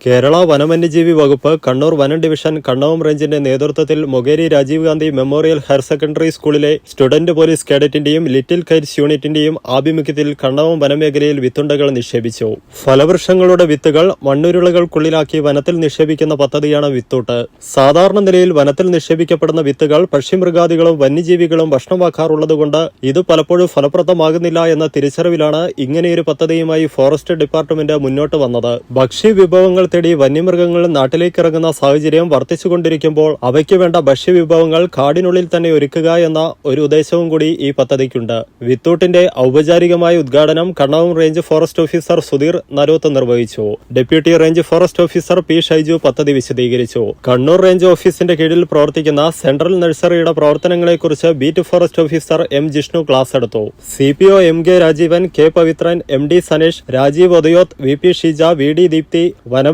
കേരള വനവന്യജീവി വകുപ്പ് കണ്ണൂർ വനം ഡിവിഷൻ കണ്ണവം റേഞ്ചിന്റെ നേതൃത്വത്തിൽ Mokeri Rajiv Gandhi memorial higher secondary സ്കൂളിലെ സ്റ്റുഡന്റ് പോലീസ് കേഡറ്റിന്റെയും ലിറ്റിൽ കൈറ്റ്സ് യൂണിറ്റിന്റെയും ആഭിമുഖ്യത്തിൽ കണ്ണവം വനമേഖലയിൽ വിത്തുണ്ടകൾ നിക്ഷേപിച്ചു. ഫലവൃക്ഷങ്ങളുടെ വിത്തുകൾ മണ്ണുരുളകൾക്കുള്ളിലാക്കി വനത്തിൽ നിക്ഷേപിക്കുന്ന പദ്ധതിയാണ് വിത്തൂട്ട്. സാധാരണ നിലയിൽ വനത്തിൽ നിക്ഷേപിക്കപ്പെടുന്ന വിത്തുകൾ പക്ഷിമൃഗാദികളും വന്യജീവികളും ഭക്ഷണമാക്കാറുള്ളതുകൊണ്ട് ഇത് പലപ്പോഴും ഫലപ്രദമാകുന്നില്ല എന്ന തിരിച്ചറിവിലാണ് ഇങ്ങനെയൊരു പദ്ധതിയുമായി ഫോറസ്റ്റ് ഡിപ്പാർട്ട്മെന്റ് മുന്നോട്ട് വന്നത്. ഭക്ഷ്യ വിഭവങ്ങൾ തേടി വന്യമൃഗങ്ങൾ നാട്ടിലേക്ക് ഇറങ്ങുന്ന സാഹചര്യം വർദ്ധിച്ചുകൊണ്ടിരിക്കുമ്പോൾ അവയ്ക്ക് വേണ്ട ഭക്ഷ്യവിഭവങ്ങൾ കാടിനുള്ളിൽ തന്നെ ഒരുക്കുക എന്ന ഒരു ഉദ്ദേശവും കൂടി ഈ പദ്ധതിക്കുണ്ട്. വിത്തൂട്ടിന്റെ ഔപചാരികമായ ഉദ്ഘാടനം Kannavam range forest officer Sudheer Naroth നിർവഹിച്ചു. Deputy range forest officer P Shaiju പദ്ധതി വിശദീകരിച്ചു. കണ്ണൂർ റേഞ്ച് ഓഫീസിന്റെ കീഴിൽ പ്രവർത്തിക്കുന്ന സെൻട്രൽ നഴ്സറിയുടെ പ്രവർത്തനങ്ങളെക്കുറിച്ച് beat forest officer M Jishnu class എടുത്തു. C P O M K Rajeevan K Pavithran M D Sanesh Rajeev Othayoth V P Sheeja V D Deepthi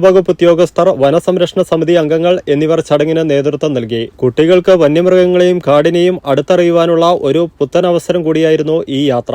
വനംവകുപ്പ് ഉദ്യോഗസ്ഥർ വനസംരക്ഷണ സമിതി അംഗങ്ങൾ എന്നിവർ ചടങ്ങിന് നേതൃത്വം നൽകി. കുട്ടികൾക്ക് വന്യമൃഗങ്ങളെയും കാടിനെയും അടുത്തറിയുവാനുള്ള ഒരു പുത്തൻ അവസരം കൂടിയായിരുന്നു ഈ യാത്ര.